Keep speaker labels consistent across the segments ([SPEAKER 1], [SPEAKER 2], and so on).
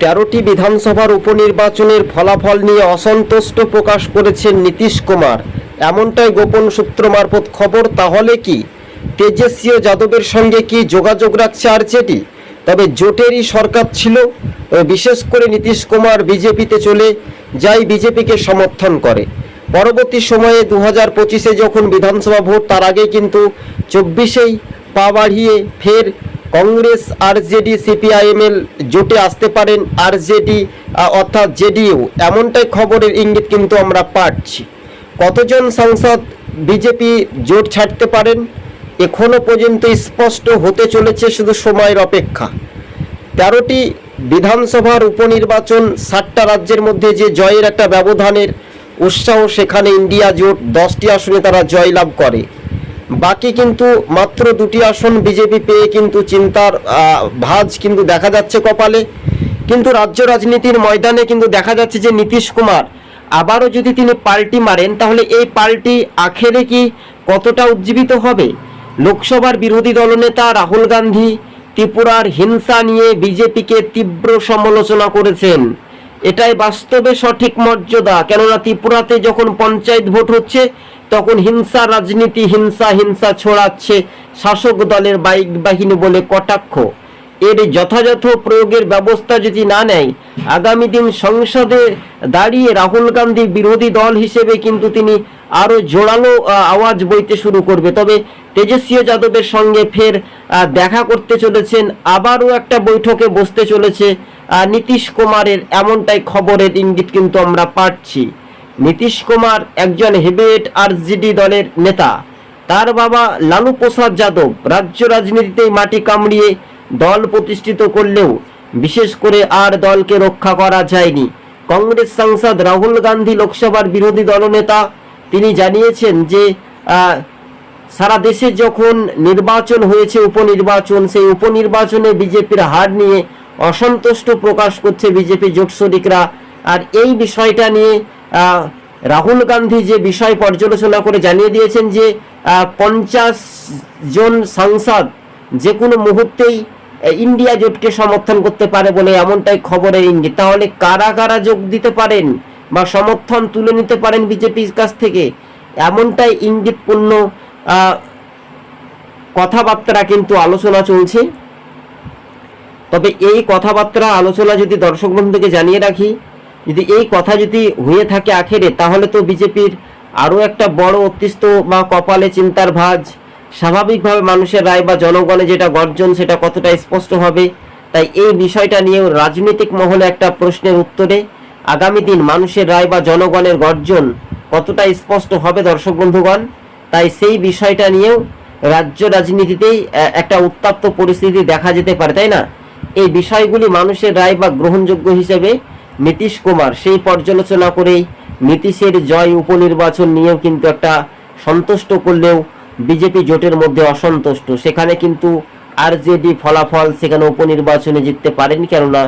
[SPEAKER 1] তেরোটি বিধানসভার উপনির্বাচনের ফলাফল নিয়ে অসন্তুষ্ট প্রকাশ করেছেন নীতিশ কুমার। এমনটাই গোপন সূত্র মারফত খবর, তাহলে কি? তেজস্বী ও যাদবের সঙ্গে কি যোগাযোগ রাখছে আরজেডি তবে জোটেরই সরকার ছিল বিশেষ করে নীতিশ কুমার বিজেপিতে চলে যাই বিজেপিকে সমর্থন করে। পরবর্তী সময়ে দু হাজার পঁচিশে যখন বিধানসভা ভোট, তার আগে কিন্তু চব্বিশেই পা বাড়িয়ে ফের কংগ্রেস আরজেডি সিপিআইএমএল জোটে আসতে পারেন। আরজেডি অর্থাৎ জেডিইউ এমনটাই খবরের ইঙ্গিত কিন্তু আমরা পাচ্ছি। কতজন সাংসদ বিজেপি জোট ছাড়তে পারেন? এখনও পর্যন্ত স্পষ্ট হতে চলেছে শুধু সময়ের অপেক্ষা। তেরোটি বিধানসভার উপনির্বাচন ষাটটা রাজ্যের মধ্যে যে জয়ের একটা ব্যবধানের উৎসাহ, সেখানে ইন্ডিয়া জোট দশটি আসনে তারা জয়লাভ করে। বাকি কিন্তু মাত্র দুটি আসন বিজেপি পেয়ে কিন্তু চিন্তার ভাঁজ কিন্তু দেখা যাচ্ছে কপালে। কিন্তু রাজ্য রাজনীতির ময়দানে কিন্তু দেখা যাচ্ছে যে নীতিশ কুমার আবারও যদি তিনি পাল্টি মারেন, তাহলে এই পাল্টি আখেরে কি কতটা উজ্জীবিত হবে? লোকসভার বিরোধী দলনেতা রাহুল গান্ধী ত্রিপুরার হিংসা নিয়ে বিজেপিকে তীব্র সমালোচনা করেছেন। এটাই বাস্তবে সঠিক মর্যাদা। কেননা ত্রিপুরাতে যখন পঞ্চায়েত ভোট হচ্ছে তখন হিংসা রাজনীতি, হিংসা হিংসা ছড়াচ্ছে শাসক দলের বাইক বাহিনী বলে কটাক্ষ। এর যথাযথ প্রয়োগের ব্যবস্থা যদি না নেয়, আগামী দিন সংসদে দাঁড়িয়ে রাহুল গান্ধী বিরোধী দল হিসেবে কিন্তু তিনি আরও জোরালো আওয়াজ বইতে শুরু করবে। তবে তেজস্বী যাদবের সঙ্গে ফের দেখা করতে চলেছেন, আবারও একটা বৈঠকে বসতে চলেছে নীতিশ কুমারের এমনটাই খবরের ইঙ্গিত কিন্তু আমরা পাচ্ছি। নীতিশ কুমার একজন হেভিওয়েট আরজেডি দলের নেতা। তার বাবা লালু প্রসাদ যাদব রাজ্য রাজনীতিতেই মাটি কামড়িয়ে দল প্রতিষ্ঠিত করলেও বিশেষ করে আর দলকে রক্ষা করা যায়নি। কংগ্রেস সাংসদ রাহুল গান্ধী লোকসভার বিরোধী দলনেতা, তিনি জানিয়েছেন যে সারা দেশে যখন নির্বাচন হয়েছে উপনির্বাচন, সেই উপনির্বাচনে বিজেপির হার নিয়ে অসন্তুষ্ট প্রকাশ করছে বিজেপি জোট শরিকরা আর এই বিষয়টা নিয়ে রাহুল গান্ধী যে বিষয় পর্যালোচনা করে জানিয়ে দিয়েছেন যে পঞ্চাশ জন সাংসদ যে কোনো মুহূর্তেই ইন্ডিয়া জোটকে সমর্থন করতে পারে বলে এমনটাই খবরের ইঙ্গিত। তাহলে কারা কারা যোগ দিতে পারেন বা সমর্থন তুলে নিতে পারেন বিজেপির কাছ থেকে, এমনটাই ইঙ্গিতপূর্ণ কথাবার্তা কিন্তু আলোচনা চলছে। তবে এই কথাবার্তা, আলোচনা যদি দর্শক বন্ধুকে জানিয়ে রাখি যদি এই কথা যদি হয়ে থাকে আখেরে, তাহলে তো বিজেপির আরও একটা বড় অতিষ্ঠ বা কপালে চিন্তার ভাঁজ। স্বাভাবিকভাবে মানুষের রায় বা জনগণে যেটা গর্জন, সেটা কতটা স্পষ্ট হবে? তাই এই বিষয়টা নিয়েও রাজনৈতিক মহলে একটা প্রশ্নের উত্তরে আগামী দিন মানুষের রায় বা জনগণের গর্জন কতটা স্পষ্ট হবে দর্শক বন্ধুগণ? তাই সেই বিষয়টা নিয়েও রাজ্য রাজনীতিতেই একটা উত্তাপ্ত পরিস্থিতি দেখা যেতে পারে, তাই না? এই বিষয়গুলি মানুষের রায় বা গ্রহণযোগ্য হিসেবে নীতিশ কুমার। সেই পর্যালোচনা করেই নীতিশের জয় উপনির্বাচন নিয়েও কিন্তু একটা সন্তুষ্ট করলেও বিজেপি জোটের মধ্যে অসন্তুষ্ট। সেখানে কিন্তু আরজেডি ফলাফল সেখানে উপনির্বাচনে জিততে পারেনি, কেননা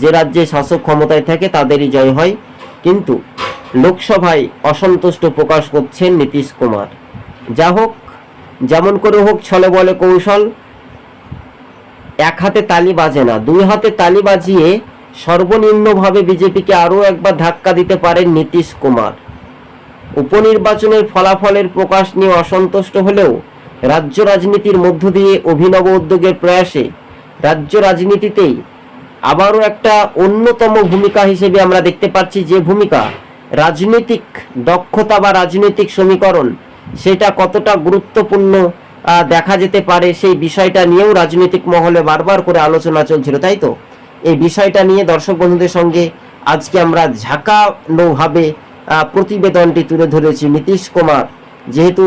[SPEAKER 1] যে রাজ্যে শাসক ক্ষমতায় থাকে তাদেরই জয় হয়। কিন্তু লোকসভায় অসন্তুষ্ট প্রকাশ করছেন নীতিশ কুমার। যা হোক, যেমন করে হোক ছলে বলে কৌশল, এক হাতে তালি বাজে না। দুই হাতে তালি বাজিয়ে সর্বনিম্নভাবে বিজেপিকে আরও একবার ধাক্কা দিতে পারেন নীতিশ কুমার। উপনির্বাচনের ফলাফলের প্রকাশ নিয়ে অসন্তুষ্ট হলেও রাজ্য রাজনীতির মধ্য দিয়ে অভিনব উদ্যোগের প্রয়াসে রাজ্য রাজনীতিতেই আবারও একটা অন্যতম ভূমিকা হিসেবে আমরা দেখতে পাচ্ছি যে ভূমিকা রাজনৈতিক দক্ষতা বা রাজনৈতিক সমীকরণ সেটা কতটা গুরুত্বপূর্ণ দেখা যেতে পারে সেই বিষয়টা নিয়েও রাজনৈতিক মহলে বারবার করে আলোচনা চলছিল, তাই তো? এই বিষয়টা নিয়ে দর্শক বন্ধুদের সঙ্গে আজকে আমরা ঝাঁকানোভাবে প্রতিবেদনটি তুলে ধরেছি নীতিশ কুমার। যেহেতু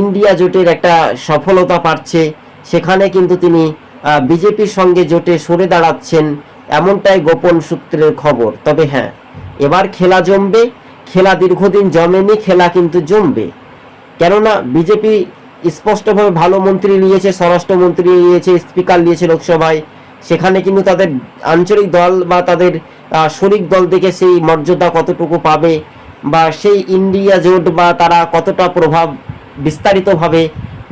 [SPEAKER 1] ইন্ডিয়া জোটের একটা সফলতা পাচ্ছে, সেখানে কিন্তু তিনি বিজেপির সঙ্গে জোটে সরে দাঁড়াচ্ছেন এমনটাই গোপন সূত্রের খবর। তবে হ্যাঁ এবার খেলা জমবে, খেলা দীর্ঘদিন জমেনি, খেলা কিন্তু জমবে। কেননা বিজেপি স্পষ্টভাবে ভালো মন্ত্রী নিয়েছে, স্বরাষ্ট্রমন্ত্রী নিয়েছে, স্পিকার নিয়েছে লোকসভায়। সেখানে কিন্তু তাদের আঞ্চলিক দল বা তাদের শরিক দল থেকে সেই মর্যাদা কতটুকু পাবে বা সেই ইন্ডিয়া জোট বা তারা কতটা প্রভাব বিস্তারিতভাবে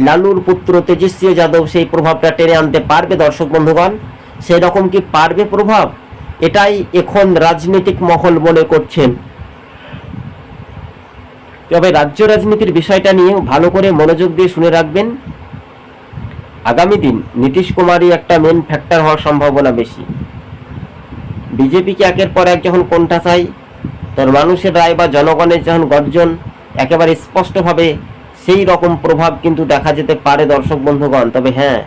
[SPEAKER 1] লালুর পুত্র তেজস্বী যাদব সেই প্রভাবটা টেনে আনতে পারবে দর্শক বন্ধুগণ? সেই রকম কি পারবে প্রভাব? এটাই এখন রাজনৈতিক মহল মনে করছেন তবে রাজ্য রাজনীতির বিষয়টা নিয়ে ভালো করে মনোযোগ দিয়ে শুনে রাখবেন। আগামী দিন নীতিশ কুমারই একটা মেন ফ্যাক্টর হওয়ার সম্ভাবনা বেশি। বিজেপিকে একের পর এক যখন চাই, তোর মানুষের রায় বা জনগণের যখন গর্জন, একেবারে স্পষ্টভাবে সেই রকম প্রভাব কিন্তু দেখা যেতে পারে দর্শক বন্ধুগণ। তবে হ্যাঁ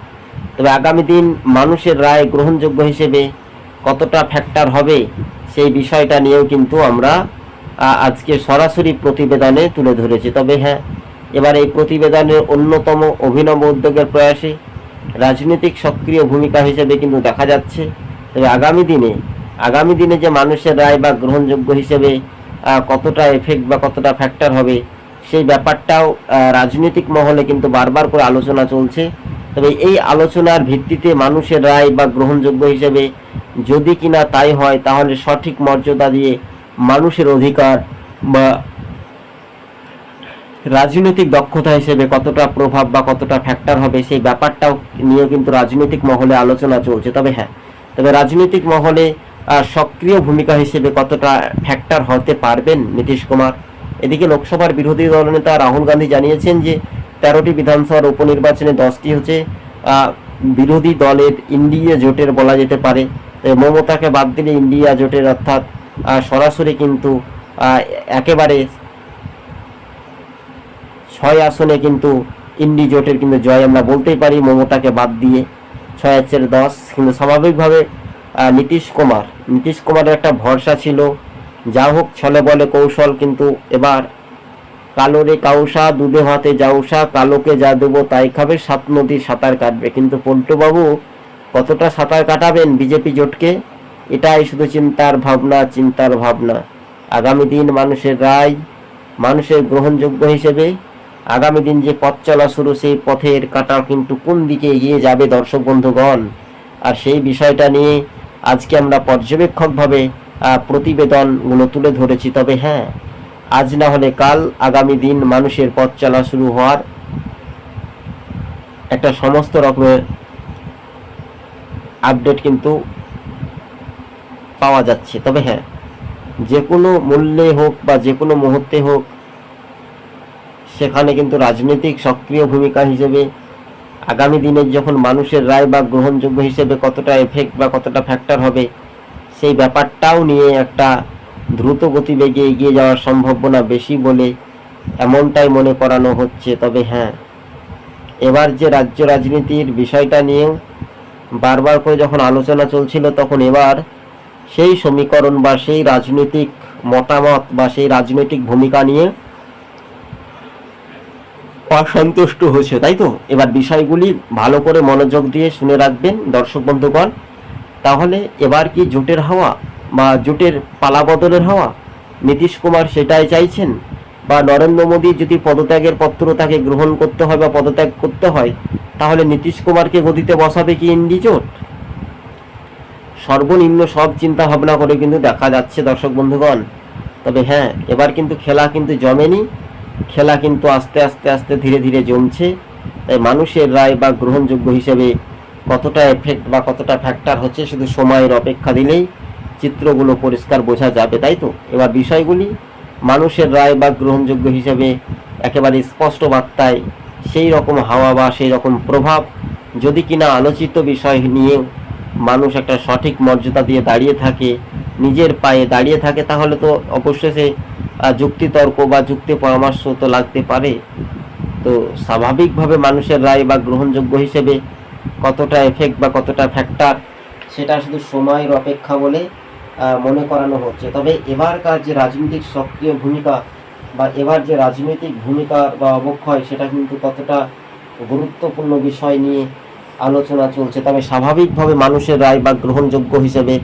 [SPEAKER 1] তবে আগামী দিন মানুষের রায় গ্রহণযোগ্য হিসেবে কতটা ফ্যাক্টর হবে সেই বিষয়টা নিয়েও কিন্তু আমরা আজকে সরাসরি প্রতিবেদনে তুলে ধরেছি। তবে হ্যাঁ এবার এই প্রতিবেদনের অন্যতম অভিনব উদ্যোগের প্রয়াসে রাজনৈতিক সক্রিয় ভূমিকা হিসেবে কিন্তু দেখা যাচ্ছে। তবে আগামী দিনে আগামী দিনে যে মানুষের রায় বা গ্রহণযোগ্য হিসেবে কতটা এফেক্ট বা কতটা ফ্যাক্টর হবে, সেই ব্যাপারটাও রাজনৈতিক মহলে কিন্তু বারবার করে আলোচনা চলছে। তবে এই আলোচনার ভিত্তিতে মানুষের রায় বা গ্রহণযোগ্য হিসেবে যদি কিনা তাই হয়, তাহলে সঠিক মর্যাদা দিয়ে মানুষের অধিকার বা রাজনৈতিক দক্ষতা হিসেবে কতটা প্রভাব বা কতটা ফ্যাক্টর হবে সেই ব্যাপারটাও নিয়ে কিন্তু রাজনৈতিক মহলে আলোচনা চলছে। তবে হ্যাঁ তবে রাজনৈতিক মহলে সক্রিয় ভূমিকা হিসেবে কতটা ফ্যাক্টর হতে পারবেন নীতিশ কুমার? এদিকে লোকসভার বিরোধী দলনেতা রাহুল গান্ধী জানিয়েছেন যে, তেরোটি বিধানসভার উপনির্বাচনে দশটি হচ্ছে বিরোধী দলের ইন্ডিয়া জোটের বলা যেতে পারে। মমতাকে বাদ দিলে ইন্ডিয়া জোটের অর্থাৎ সরাসরি কিন্তু একেবারে ছয় আসনে কিন্তু ইন্ডি জোটের কিন্তু জয় আমরা বলতেই পারি, মমতাকে বাদ দিয়ে ছয় হচ্ছে দশ। কিন্তু স্বাভাবিকভাবে নীতিশ কুমার, নীতিশ কুমারের একটা ভরসা ছিল। যা হোক ছলে বলে কৌশল, কিন্তু এবার কালোরে কাউসা, দুধে হাতে যাউসা কালোকে যা দেবো তাই খাবে, সাত নদী সাঁতার কাটবে। কিন্তু পল্টুবাবু কতটা সাঁতার কাটাবেন বিজেপি জোটকে, এটাই শুধু চিন্তার ভাবনা চিন্তার ভাবনা। আগামী দিন মানুষের রায়, মানুষের গ্রহণযোগ্য হিসেবে আগামী দিন যে পথ চলা শুরু, সেই পথের কাটা কিন্তু কোন দিকে এগিয়ে যাবে দর্শক বন্ধুগণ? আর সেই বিষয়টা নিয়ে আজকে আমরা পর্যবেক্ষকভাবে প্রতিবেদনগুলো তুলে ধরেছি। তবে হ্যাঁ আজ না হলে কাল আগামী দিন মানুষের পথ চলা শুরু হওয়ার একটা সমস্ত রকমের আপডেট কিন্তু পাওয়া যাচ্ছে। তবে হ্যাঁ যে কোনো মূল্যে হোক বা যে কোনো মুহূর্তে হোক সেখানে কিন্তু রাজনৈতিক সক্রিয় ভূমিকা হিসেবে আগামী দিনের যখন মানুষের রায় বা গ্রহণযোগ্য হিসেবে কতটা এফেক্ট বা কতটা ফ্যাক্টর হবে, সেই ব্যাপারটাও নিয়ে একটা দ্রুত গতিবেগে এগিয়ে যাওয়ার সম্ভাবনা বেশি বলে এমনটাই মনে করানো হচ্ছে। তবে হ্যাঁ এবার যে রাজ্য রাজনীতির বিষয়টা নিয়েও বারবার করে যখন আলোচনা চলছিল, তখন এবার সেই সমীকরণ বা সেই রাজনৈতিক মতামত বা সেই রাজনৈতিক ভূমিকা নিয়ে অসন্তুষ্ট হয়েছে, তাই তো? এবার বিষয়গুলি ভালো করে মনোযোগ দিয়ে শুনে রাখবেন দর্শক বন্ধুগণ। তাহলে এবার কি জোটের হাওয়া বা জোটের পালাবদলের হাওয়া? নীতিশ কুমার সেটাই চাইছেন? বা নরেন্দ্র মোদী যদি পদত্যাগের পত্র তাকে গ্রহণ করতে হয় বা পদত্যাগ করতে হয়, তাহলে নীতিশ কুমারকে গদিতে বসাবে কি ইন্ডি জোট? সর্বনিম্ন সব চিন্তা ভাবনা করে কিন্তু দেখা যাচ্ছে দর্শক বন্ধুগণ। তবে হ্যাঁ এবার কিন্তু খেলা কিন্তু জমেনি। খেলা কিন্তু আস্তে আস্তে আস্তে ধীরে ধীরে জমছে। তাই মানুষের রায় বা গ্রহণযোগ্য হিসেবে কতটা এফেক্ট বা কতটা ফ্যাক্টর হচ্ছে শুধু সময়ের অপেক্ষা দিলেই চিত্রগুলো পরিষ্কার বোঝা যাবে, তাই তো? এবার বিষয়গুলি, মানুষের রায় বা গ্রহণযোগ্য হিসেবে একেবারে স্পষ্ট বার্তায় সেই রকম হাওয়া বা সেই রকম প্রভাব যদি কিনা আলোচিত বিষয় নিয়ে মানুষ একটা সঠিক মর্যাদা দিয়ে দাঁড়িয়ে থাকে, নিজের পায়ে দাঁড়িয়ে থাকে, তাহলে তো অবশ্যই সে যুক্তিতর্ক বা যুক্তি পরামর্শ তো লাগতে পারে। তো স্বাভাবিকভাবে মানুষের রায় বা গ্রহণযোগ্য হিসেবে কতটা এফেক্ট বা কতটা ফ্যাক্টর সেটা শুধু সময়ের অপেক্ষা বলে মনে করানো হচ্ছে। তবে এবারকার যে রাজনৈতিক সক্রিয় ভূমিকা বা এবার যে রাজনৈতিক ভূমিকা বা অবক্ষয়, সেটা কিন্তু কতটা গুরুত্বপূর্ণ বিষয় নিয়ে আলোচনা চলছে। তবে স্বাভাবিকভাবে মানুষের রায় বা গ্রহণযোগ্য হিসেবে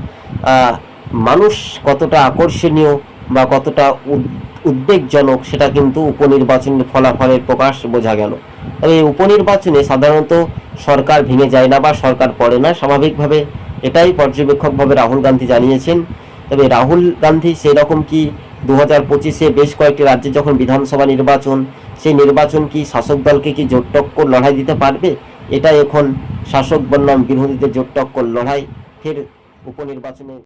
[SPEAKER 1] মানুষ কতটা আকর্ষণীয় বা কতটা উদ- উদ্বেগজনক সেটা কিন্তু উপনির্বাচনের ফলাফলের প্রকাশ বোঝা গেল। তবে এই উপনির্বাচনে সাধারণত সরকার ভেঙে যায় না বা সরকার পড়ে না, স্বাভাবিকভাবে এটাই পর্যবেক্ষকভাবে রাহুল গান্ধী জানিয়েছেন। তবে রাহুল গান্ধী সেই রকম কি দু হাজার পঁচিশে বেশ কয়েকটি রাজ্যে যখন বিধানসভা নির্বাচন, সেই নির্বাচন কি শাসক দলকে কি জোট টক্কর লড়াই দিতে পারবে? এটা এখন শাসক বনাম বিরোধীদের জোট টক্কর লড়াই। ফের উপনির্বাচনে